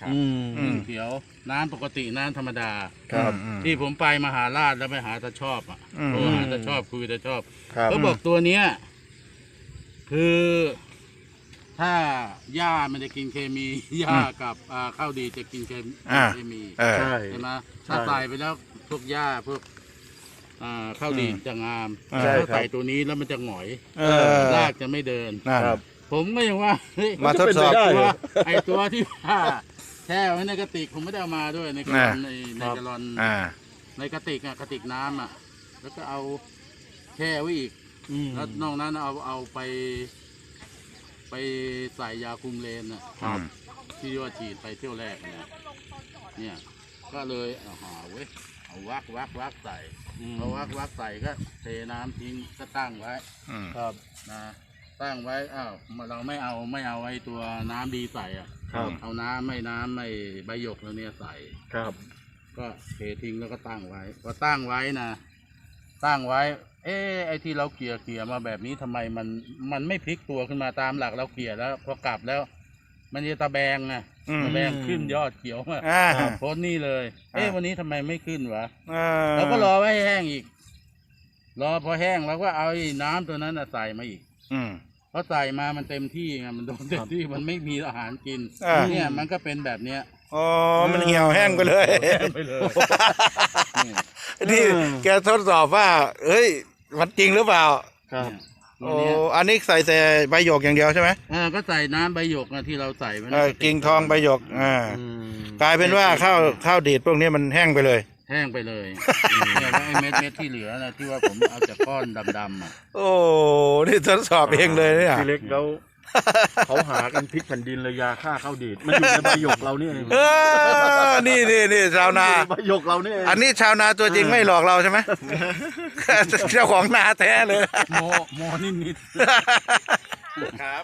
ครับอืมอืม เขียวน้ำปกติน้ำธรรมดา ครับ อืม ที่ผมไปมหาราชแล้วไปหาตาชอบอะอืม โทรหาตาชอบคุยตาชอบครับเขาบอกตัวเนี้ยคือ ถ้าหญ้ามันจะกินเคมีหญ้ากับอ่าข้าวดีจะกินเคมีอ่า เคมีเออ ใช่ ใช่ไหมใช่ถ้าใส่ไปแล้วพวกหญ้าพวกอ่าข้าวดีอืมจะงามใช่ถ้าครับ ใส่ตัวนี้แล้วมันจะหงอยเออ รากจะไม่เดิน นั่นครับ ผมก็ยังว่าเฮ้ยมาทดสอบได้ตัวเหรอไอตัวที่ว่าแช่ไว้ในกระติกผมไม่ได้เอามาด้วยในกระลอนน่ะในในกระลอนอ่า ในกระติกอะกระติกน้ำอะแล้วก็เอาแช่ไว้อีกอืม แล้วนอกนั้นเอาเอาไป ไปใส่ยาคุมเลนอะอืมที่ว่าฉีดไปเที่ยวแรกเนี่ยเนี่ย ก็เลยเอาหาเว้ยเอาวักวักวักใส่อืมพอวักวักใส่ก็เทน้ำทิ้งก็ตั้งไว้ อืมครับนะ ตั้งไว้อ้าวเราไม่เอาไม่เอาไอ้ตัวน้ำดีใส่อะครับ เอาน้ำไม่น้ำไม่ใบหยกแล้วเนี่ยใส่ ครับก็เททิ้งแล้วก็ตั้งไว้พอตั้งไว้นะ ตั้งไว้ เอ๊ะไอ้ที่เราเกลี่ยเกลี่ยมาแบบนี้ทำไมมันมันไม่พลิกตัวขึ้นมาตามหลักเราเกลี่ยแล้วพอกลับแล้ว มันจะตะแบงไงอืม ตะแบงขึ้นยอดเขียวมาอ่าโพสต์นี่เลย เอ๊ะอ่า วันนี้ทำไมไม่ขึ้นวะเออเราก็รอไว้ให้แห้งอีก รอพอแห้งเราก็เอาไอ้น้ำตัวนั้นน่ะใส่มาอีก อืม พอใส่มามันเต็มที่ไงมันโดนเต็มที่มันไม่มีอาหารกินอ่า เนี่ยมันก็เป็นแบบเนี้ย อ๋อ มันเหี่ยวแห้งไปเลยไปเลยนี่นี่แกทดสอบว่าเอ้ย มันจริงหรือเปล่า ครับตัวโอ้ เนี้ยอันนี้ใส่แต่ใบหยกอย่างเดียวใช่ไหมเออก็ใส่น้ำใบหยกนะที่เราใส่ไว้เออกิ่งทองใบหยก อ่าอืมกลายเป็นว่าข้าวข้าวดีดพวกนี้มันแห้งไปเลย แห้งไปเลยเนี่ยแล้วไอ้เม็ดเม็ดที่เหลือนะที่ว่าผมเอาจากก้อนดำๆอะโอ้นี่ทดสอบเองเลยเนี่ย พี่เล็กแล้วเขาหากันพลิกแผ่นดินเลยยาฆ่าข้าวดีดมันอยู่ในใบหยกเรานี่เองเออ นี่นี่นี่ชาวนา ใบหยกเรานี่เองอันนี้ชาวนาตัวจริงไม่หลอกเราใช่ไหม เจ้าของนาแท้เลย โมโมนิดนิดๆ ครับ